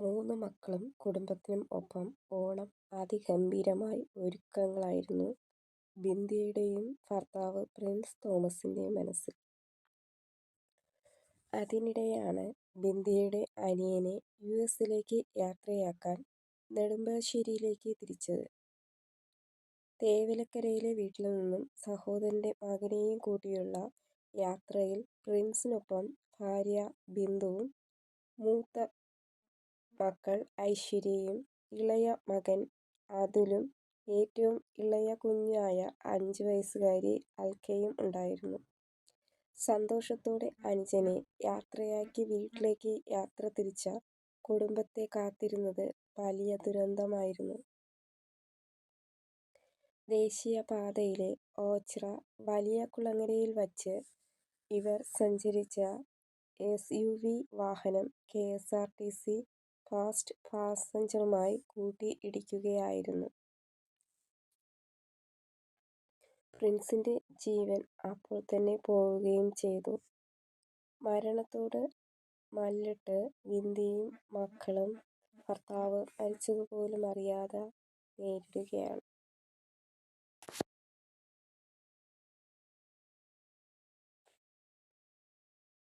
മൂന്ന് മക്കളും കുടുംബത്തിനും ഒപ്പം ഓണം അതിഗംഭീരമായി ഒരുക്കങ്ങളായിരുന്നു ബിന്ദിയുടെയും ഭർത്താവ് പ്രിൻസ് തോമസിന്റെയും മനസ്സിൽ. അതിനിടെയാണ് ബിന്ദിയുടെ അനിയനെ യു എസിലേക്ക് യാത്രയാക്കാൻ നെടുമ്പാശ്ശേരിയിലേക്ക് തിരിച്ചത്. തേവലക്കരയിലെ വീട്ടിൽ നിന്നും സഹോദരന്റെ മകനെയും കൂട്ടിയുള്ള യാത്രയിൽ പ്രിൻസിനൊപ്പം ഭാര്യ ബിന്ദുവും മൂത്ത മകൾ ഐശ്വര്യയും ഇളയ മകൻ അതുലും ഏറ്റവും ഇളയ കുഞ്ഞായ അഞ്ച് വയസ്സുകാരി അൽക്കയും ഉണ്ടായിരുന്നു. സന്തോഷത്തോടെ അനുജനെ യാത്രയാക്കി വീട്ടിലേക്ക് യാത്ര തിരിച്ച കുടുംബത്തെ കാത്തിരുന്നത് വലിയ ദുരന്തമായിരുന്നു. ദേശീയപാതയിലെ ഓച്ചിറ വലിയകുളങ്ങരയിൽ വച്ച് ഇവർ സഞ്ചരിച്ച എസ് യു വി വാഹനം K S R T C fast പാസഞ്ചറുമായി കൂട്ടി ഇടിക്കുകയായിരുന്നു. പ്രിൻസിന്റെ ജീവൻ അപ്പോൾ തന്നെ പോവുകയും ചെയ്തു. മരണത്തോട് മല്ലിട്ട് ബിന്ദിയും മക്കളും ഭർത്താവ് മരിച്ചതുപോലും അറിയാതെ നേരിടുകയാണ്.